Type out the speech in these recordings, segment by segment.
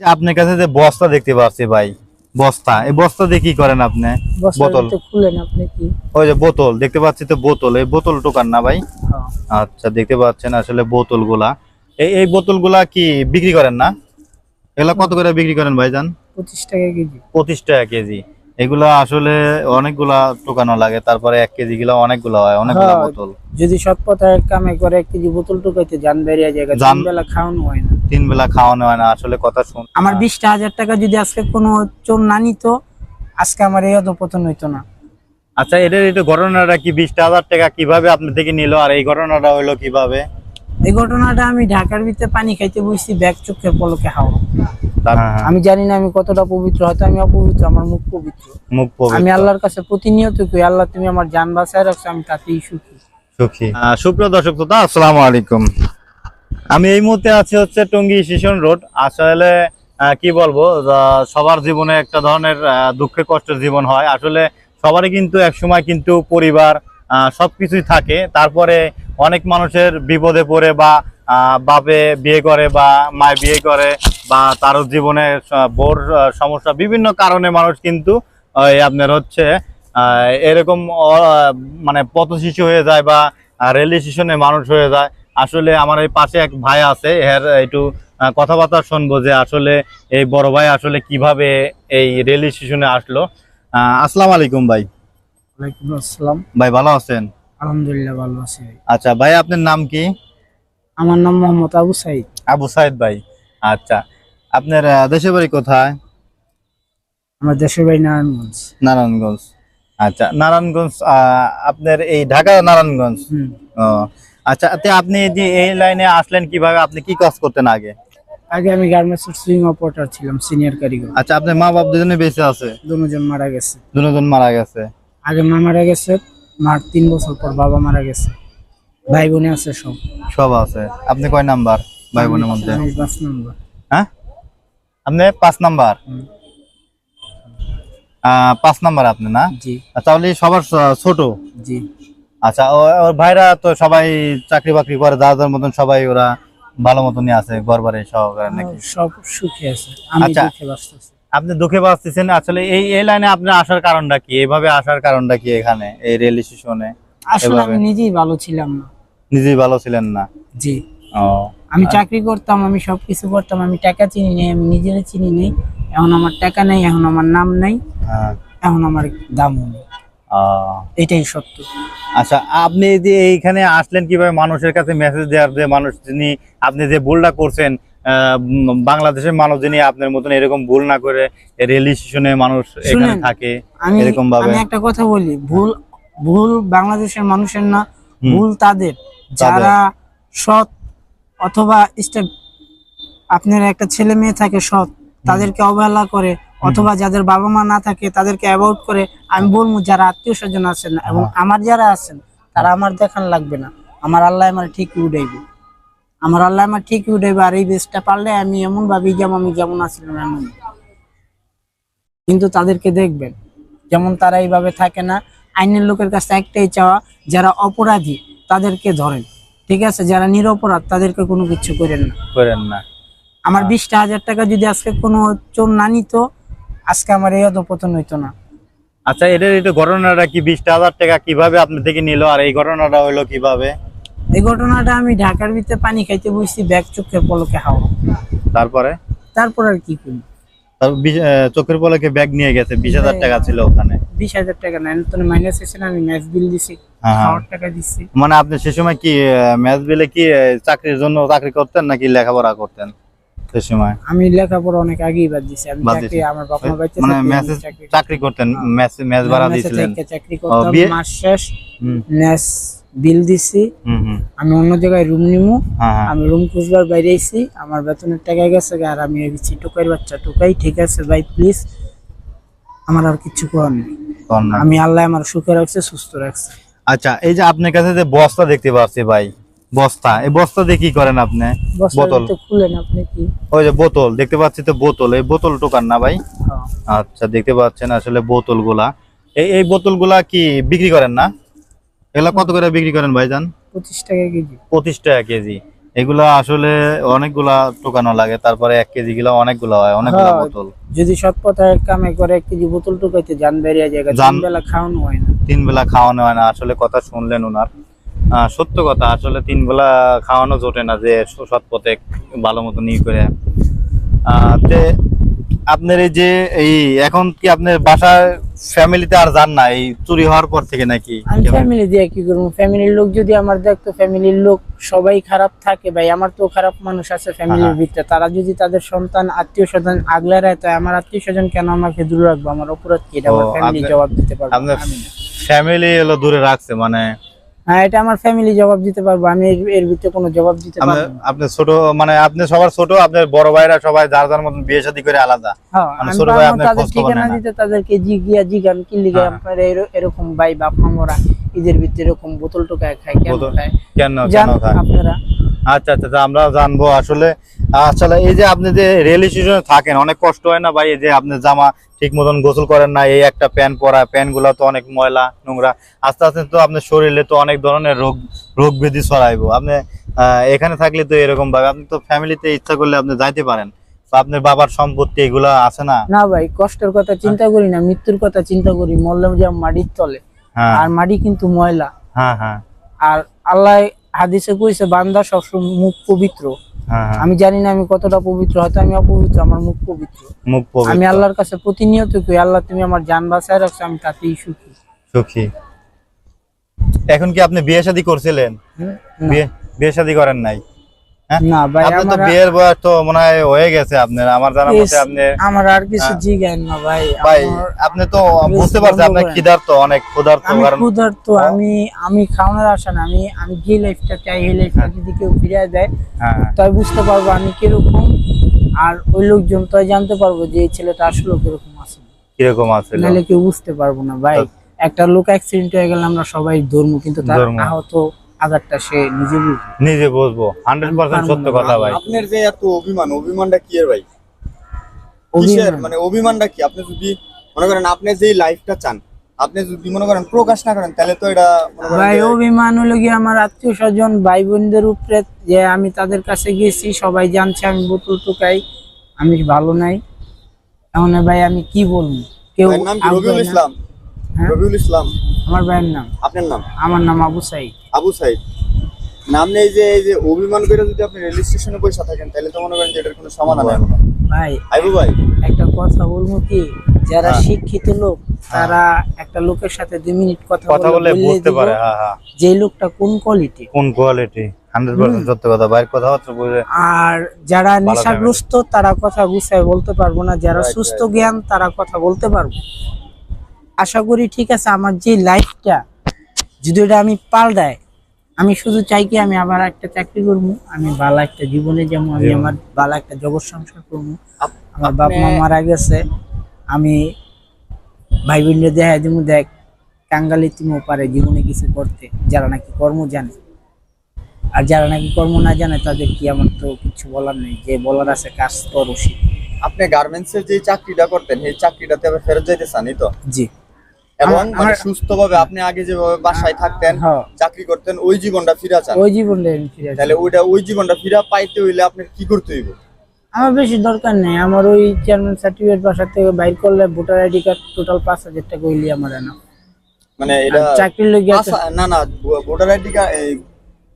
আপনার কাছে যে বস্তা দেখতে পাচ্ছি ভাই বস্তা এই বস্তা দিয়ে কি করেন আপনি? বোতল। খুলেন আপনি কি? ওই যে বোতল দেখতে পাচ্ছি তো বোতল এই বোতল টোকান না ভাই? হ্যাঁ। আচ্ছা দেখতে পাচ্ছেন আসলে বোতলগুলা এই এই বোতলগুলা কি বিক্রি করেন না? এগুলা কত করে বিক্রি করেন ভাইজান? পঁচিশ টাকা কেজি। পঁচিশ টাকা কেজি। এগুলা আসলে অনেকগুলা টোকানো লাগে তারপরে এক কেজি গুলা অনেকগুলা হয় অনেকগুলা হ্যাঁ। বোতল। যদি সৎ পথে কামে করে এক কেজি বোতল টুকাইতে যান বেরিয়ে যায় তিন বেলা খাওয়ানো হয় না। তিন বেলা খাওয়ানো হয় না আসলে কথা শুন আমার বিশটা হাজার টাকা যদি আজকে কোনো চোর না নিত আজকে আমার এই অধপতন হইতো না। আচ্ছা এটার একটু ঘটনাটা কি বিশটা হাজার টাকা কীভাবে আপনি থেকে নিল আর এই ঘটনাটা হইল কীভাবে? এই ঘটনাটা আমি ঢাকার ভিতরে পানি খাইতে বসছি ব্যাগ চোখের পলকে হাওয়া। আমি জানি না আমি কতটা পবিত্র হয়তো আমি অপবিত্র আমার মুখ পবিত্র। মুখ পবিত্র। আমি আল্লাহর কাছে প্রতিনিয়ত কই আল্লাহ তুমি আমার জান বাঁচায় রাখছো আমি তাতেই সুখী। সুখী। সুপ্রিয় দর্শক শ্রোতা আসসালামু আলাইকুম। আমি এই মুহূর্তে আছি হচ্ছে টঙ্গী স্টেশন রোড। আসলে আহ, কি বলব আহ, সবার জীবনে একটা ধরনের দুঃখে কষ্টের জীবন হয়। আসলে সবারই কিন্তু একসময় কিন্তু পরিবার আহ, সবকিছুই থাকে। তারপরে অনেক মানুষের বিপদে পড়ে বা আহ, বাপে বিয়ে করে বা মায় বিয়ে করে। বা তার জীবনে বোর সমস্যা বিভিন্ন কারণে মানুষ কিন্তু আপনার হচ্ছে এরকম মানে পথ শিশু হয়ে যায় বা রেল স্টেশনে মানুষ হয়ে যায়। আসলে আমার এই পাশে এক ভাই আছে এর একটু কথাবার্তা শুনব যে আসলে এই বড় ভাই আসলে কীভাবে এই রেল স্টেশনে আসলো। আসসালামু আলাইকুম ভাই। ওয়ালাইকুম আসসালাম। ভাই ভালো আছেন? আলহামদুলিল্লাহ ভালো আছি। আচ্ছা ভাই আপনার নাম কি? আমার নাম মোহাম্মদ আবু সাইদ। আবু সাইদ ভাই আচ্ছা। আপনার দেশের বাড়ি কোথায়? আমার দেশের বাড়ি নারায়ণগঞ্জ। নারায়ণগঞ্জ। আচ্ছা নারায়ণগঞ্জ আপনার এই ঢাকা নারায়ণগঞ্জ? ও আচ্ছা আপনি যে এই লাইনে আসলেন কীভাবে? আপনি কি কাজ করতেন আগে? আগে আমি গার্মেন্টস সুইং অপারেটর ছিলাম সিনিয়র কারিগর। আচ্ছা আপনার মা বাপ দুজনে বেঁচে আছে? দুজন মারা গেছে। দুজন মারা গেছে? আগে মা মারা গেছে মার তিন বছর পর বাবা মারা গেছে। ভাই বোনে আছে সব। সব আছে। আপনি কয় নাম্বার? ভাই বোনের মধ্যে? আমি পাঁচ নাম্বার। হ্যাঁ? আপনি পাঁচ নাম্বার। পাঁচ নাম্বার আপনি না? জি। তাহলে সবার ছোট। জি। আচ্ছা ওর ভাইরা তো সবাই চাকরি বাকরি করে দাদার মতন সবাই ওরা ভালো মতনই আছে গড়বারে সহকারে নাকি? সব সুখে আছে। আচ্ছা। আপনি দুঃখে বাঁচতেছেন আসলে এই এই লাইনে আপনি আসার কারণটা কি? এইভাবে আসার কারণটা কি এখানে এই রেল স্টেশনে? আসলে? আমি নিজেই ভালো ছিলাম না। নিজেই ভালো ছিলেন না? জি। আমি চাকরি করতাম আমি সবকিছু করতাম আমি টাকা চিনি নেই আমি নিজের চিনি নেই। এখন আমার টাকা নেই এখন আমার নাম নেই হ্যাঁ। এখন আমার দাম নেই। এটাই সত্য। আচ্ছা আপনি যে এইখানে আসলেন কীভাবে মানুষের কাছে মেসেজ দেওয়ার যে মানুষ যিনি আপনি যে ভুলটা করছেন বাংলাদেশের মানুষ যিনি আপনার মতন এরকম ভুল না করে রেল স্টেশনে মানুষ এখানে থাকে এরকম ভাবে। আমি একটা কথা বলি ভুল ভুল বাংলাদেশের মানুষের না ভুল তাদের। যারা সৎ অথবা স্টেপ আপনার একটা ছেলে মেয়ে থাকে সৎ তাদেরকে অবহেলা করে অথবা যাদের বাবা মা না থাকে তাদেরকে অ্যাভয়েড করে আমি বলব যারা আত্মীয় স্বজন আছেন এবং হ্যাঁ। আমার যারা আছেন তারা আমার দেখান লাগবে না। আমার আল্লাহ আমার ঠিক উঠাইবে। আমার আল্লাহ আমার ঠিক উঠাইবে আর এই বেশটা পারলে আমি এমন ভাবি যেমন আমি যেমন আছিলাম এমন কিন্তু তাদেরকে দেখবেন যেমন তারা এইভাবে থাকে না আইনের লোকের কাছে একটাই চাওয়া যারা অপরাধী তাদেরকে ধরেন। ঠিক আছে যারা নিরপরাধ তাদেরকে কোনো কিছু করেন না। করেন না। আমার বিশটা হাজার টাকা যদি আজকে কোনো চোর না নিত আজকে আমার এই অধপতন হইতো না। আচ্ছা এটার একটু ঘটনাটা কি? বিশটা হাজার টাকা কীভাবে আপনি থেকে নিল? আর এই ঘটনাটা হইল কীভাবে? এই ঘটনাটা আমি ঢাকার ভিতরে পানি খাইতে বসছি ব্যাগ চোখের পলকে হাওয়া। তারপরে? তারপর আর কি করি? চোখের পলকে ব্যাগ নিয়ে গেছে বিশ হাজার টাকা ছিল ওখানে। বিশ হাজার টাকা না তো মাইনাস না আমি ম্যাচ বিল দিছি। হ্যাঁ, হ্যাঁ। মানে আপনি সে সময় কি ম্যাচ বিলে কি চাকরির জন্য চাকরি করতেন নাকি লেখাপড়া করতেন সে সময়? আমি লেখাপড়া অনেক আগেই বাদ দিছি। আমি চাকরি আমার বাবা মা বাচ্চা মানে থাকতে চাকরি চাকরি করতেন। ম্যাচ ম্যাচ ভাড়া মেসে চাকরি করতাম মাস শেষ। ম্যাচ বিল দিছি। হুম হুম। আমি অন্য জায়গায় রুম নিমু। হ্যাঁ আমি রুম খুঁজবার বাইরে আইছি। আমার বেতনের টাকা গেছে আর আমি গেছি টোকাইর বাচ্চা টোকাই ঠিক আছে ভাই প্লিজ আমার আর কিছু করার নেই। আমি আল্লাহ আমার সুখে রাখছে সুস্থ রাখছে। আচ্ছা এই যে আপনার কাছে যে বস্তা দেখতে পাচ্ছি ভাই বস্তা এই বস্তা দিয়ে কি করেন আপনি? বোতল। খুলেন আপনি কি? ওই যে বোতল দেখতে পাচ্ছি তো বোতল এই বোতল টোকান না ভাই? হ্যাঁ। আচ্ছা দেখতে পাচ্ছেন আসলে বোতলগুলা এই এই বোতলগুলা কি বিক্রি করেন না? এগুলা কত করে বিক্রি করেন ভাইজান পঁচিশ টাকা কেজি। পঁচিশ টাকা কেজি। এগুলা আসলে অনেকগুলা টোকানো লাগে তারপরে এক কেজি গুলা অনেকগুলা হয় অনেকগুলা হ্যাঁ। বোতল। যদি সৎ পথে কামে করে এক কেজি বোতল টুকাইতে যান বেরিয়ে যায় তিন জান- বেলা খাওয়ানো হয় না। তিন বেলা খাওয়ানো হয় না আসলে কথা শুনলেন ওনার সত্য কথা আসলে তিন বেলা খাওয়ানো জোটে না যে সৎ পথে ভালো মতো নিয়ে করে। তে আপনার এই যে এই এখন কি আপনার বাসায় ফ্যামিলিতে আর যান না? এই চুরি হওয়ার পর থেকে নাকি ফ্যামিলি দিয়ে কি করব? ফ্যামিলির লোক যদি আমার দেখতো ফ্যামিলির লোক সবাই খারাপ থাকে ভাই। আমার তো খারাপ মানুষ আছে ফ্যামিলির। ভিতরে। তারা যদি তাদের সন্তান আত্মীয় স্বজন আগলে রায় তো আমার আত্মীয় স্বজন কেন আমাকে দূরে রাখব? আমার অপরাধ কি? এটা আমার ফ্যামিলি জবাব দিতে পারব। ফ্যামিলি এলো দূরে রাখছে মানে হ্যাঁ এটা আমার ফ্যামিলি জবাব দিতে পারব আমি এর- ভিতরে কোনো জবাব দিতে পারব। আপনি ছোট মানে আপনি সবার ছোট আপনার বড় ভাইরা সবাই যার যার মতন বিয়ে শাদী করে আলাদা মানে ছোট ভাই আপনার খোঁজ খবর না। দিতে তাদেরকে জিগিয়া জিগান কি লিগে হ্যাঁ। আপনার এরকম ভাই বাপ মামরা ঈদের ভিতরে এরকম বোতল টোকা খায় কেন খায় কেন কেন খায় আপনারা আচ্ছা আচ্ছা আচ্ছা, আমরা জানব আসলে। আসলে এই যে আপনি যে রেল স্টেশনে থাকেন অনেক কষ্ট হয় না ভাই? এই যে আপনি জামা ঠিক মতন গোসল করেন না এই একটা প্যান্ট পরা প্যান্টগুলা তো অনেক ময়লা নোংরা। আস্তে আস্তে তো আপনার শরীরে তো অনেক ধরনের রোগ রোগ ব্যাধি ছড়াইবো। আপনি এখানে থাকলে তো এরকম ভাবে আপনি তো ফ্যামিলিতে ইচ্ছা করলে আপনি যাইতে পারেন। তো আপনার বাবার সম্পত্তি এগুলা আছে না? না ভাই কষ্টের কথা চিন্তা করি না মৃত্যুর কথা চিন্তা করি। মরলাম যে মাটির তলে। হ্যাঁ। আর মাটি কিন্তু ময়লা। হ্যাঁ হ্যাঁ। আর আল্লাহ হাদিসে কইছে বান্দা সবসময় মুখ পবিত্র হ্যাঁ হ্যাঁ। আমি জানি না আমি কতটা পবিত্র হয়তো আমি অপবিত্র আমার মুখ পবিত্র মুখ পবিত্র আমি আল্লাহর কাছে প্রতিনিয়ত কই আল্লাহ তুমি আমার জান বাঁচায় রাখছো আমি তাতেই সুখী সুখী এখন কি আপনি বিয়ে শাদী করছিলেন? বিয়ে বিয়ে শাদী করেন নাই? না ভাই আপনার তো বিয়ের বয়স তো মনে হয় হয়ে গেছে আপনার আমার জানা মতে আপনি আমার আর কিছু হ্যাঁ। জিজ্ঞান না ভাই ভাই আপনি তো বুঝতে পারছেন বন্ধ আপনার অনেক ক্ষুধার্ত আমি কারণ ক্ষুধার্ত আমি আমি খাওয়ানোর আশা না আমি আমি যে লাইফটা চাই এই লাইফটা যদি কেউ ফিরিয়ে দেয় হ্যাঁ। তাই বুঝতে পারব আমি কীরকম আর ওই লোকজন তাই জানতে পারব যে এই ছেলেটা আসলে কীরকম আছে। কীরকম আছে নাহলে কেউ বুঝতে পারব না ভাই। একটা লোক অ্যাক্সিডেন্ট হয়ে গেলে আমরা সবাই ধর্ম কিন্তু তার। আহত আঘাতটা সে নিজে বুঝবে। নিজে বুঝব। হান্ড্রেড পার্সেন্ট সত্য কথা ভাই। আপনার যে এত অভিমান অভিমানটা কি এর ভাই? কিসের? মানে অভিমানটা কি? আপনি যদি মনে করেন আপনি যে লাইফটা চান আপনি যদি মনে করেন প্রকাশ না করেন তাহলে তো এটা ভাই অভিমান হলো গিয়ে আমার আত্মীয় স্বজন ভাই বোনদের উপরে যে আমি তাদের কাছে গেছি সবাই জানছে আমি বোতল টুকাই আমি ভালো নাই। এখন ভাই আমি কি বলব? কেউ ভাইয়ের নাম রবিউল ইসলাম। হ্যাঁ? রবিউল ইসলাম। আমার ভাইয়ের নাম। আপনার নাম? আমার নাম আবু সাইদ। আবু সাইদ। নাম নেই যে এই যে অভিমান করে যদি আপনি রেল স্টেশনে বসে থাকেন তাহলে তো মনে করেন যে এটার কোনো সমাধান হবে না। ভাই আইবু ভাই। একটা কথা বলব কি যারা হ্যাঁ। শিক্ষিত লোক তারা একটা লোকের সাথে দুই মিনিট কথা কথা বলে বুঝতে পারে হ্যাঁ হ্যাঁ। যে লোকটা কোন কোয়ালিটি কোন কোয়ালিটি সত্য কথা। ভাইয়ের কথা হচ্ছে আর যারা নেশাগ্রস্ত তারা কথা গুছায় বলতে পারব না। যারা সুস্থ জ্ঞান তারা কথা বলতে পারব। আশা করি ঠিক আছে আমার যে লাইফটা যদি এটা আমি পাল্টাই আমি শুধু চাই কি আমি আবার একটা চাকরি করব আমি ভালো একটা জীবনে যেমন আমি আমার ভালো একটা জগৎ সংসার করব। আমার বাপ মা মারা গেছে আমি ভাই বোনদের দেখা দিব দেখ কাঙ্গালি তিমও পারে জীবনে কিছু করতে যারা নাকি কর্ম জানে। আর যারা নাকি কর্ম না জানে তাদের কি আমার তো কিছু বলার নেই যে বলার আছে কাজ তো রসিদ আপনি গার্মেন্টস এর যে চাকরিটা করতেন এই চাকরিটাতে আবার ফেরত যাইতে চান এই তো? জি। এবং মানে সুস্থভাবে আপনি আগে যেভাবে বাসায় থাকতেন হ্যাঁ। চাকরি করতেন ওই জীবনটা ফিরা চান ওই জীবনে আমি ফিরে তাহলে ওইটা ওই জীবনটা ফিরা পাইতে হইলে আপনার কি করতে হইব? আমার বেশি দরকার নেই। আমার ওই চেয়ারম্যান সার্টিফিকেট বাসা থেকে বাইর করলে ভোটার আইডি কার্ড টোটাল পাঁচ হাজার টাকা হইলে আমার এনা। মানে এটা চাকরির পাঁচ- না না ভোটার আইডি কার্ড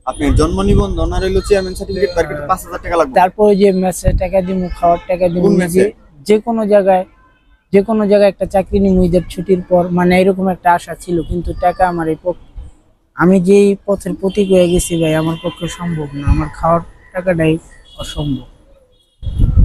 আপনি জন্ম নিবন্ধন আর হইল চেয়ারম্যান সার্টিফিকেট করতে পাঁচ হাজার টাকা লাগবে। তারপরে যে মেসে টাকা দিব খাওয়ার টাকা মেসে? যে কোনো জায়গায় যে কোনো জায়গায় একটা চাকরি নিব ঈদের ছুটির পর মানে এরকম একটা আশা ছিল কিন্তু টাকা আমার এই পক্ষ আমি যেই পথের প্রতীক হয়ে গেছি ভাই আমার পক্ষে সম্ভব না আমার খাওয়ার টাকাটাই অসম্ভব।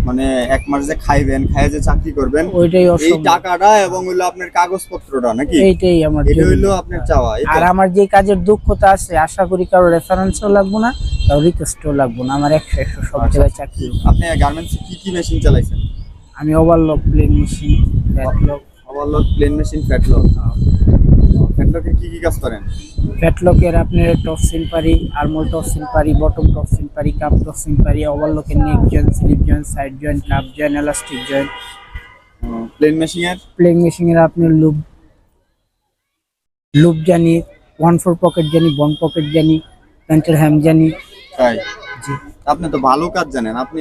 মানে এক মাস যে খাইবেন খাইয়ে যে চাকরি করবেন ওইটাই এই টাকাটা এবং হইল আপনার কাগজপত্রটা নাকি? এইটাই আমার এটা। হইল আপনার চাওয়া আর আমার যে কাজের দক্ষতা আছে আশা করি কারও রেফারেন্সও লাগবো না কারও রিকোয়েস্টও লাগবো না আমার একশো একশো সব আচ্ছা। জায়গায় চাকরি। আপনি গার্মেন্টসে কি কি মেশিন চালাইছেন? আমি overlock plain machine flatlock overlock plain machine flatlock ফ্যাটলকে কি কি কাজ করেন? ফ্যাটলকের আপনার টপ সিল পারি আর্মল টপ সিল পারি বটম টপ সিল পারি কাপ টপ সিল পারি ওভারলকের neck joint slip joint side joint cup joint elastic joint plain মেশিনের প্লেন মেশিনের আপনার লুপ লুপ জানি ওয়ান ফোর পকেট জানি বন পকেট জানি প্যান্টের হ্যাম জানি। তাই? জি। আপনি তো ভালো কাজ জানেন আপনি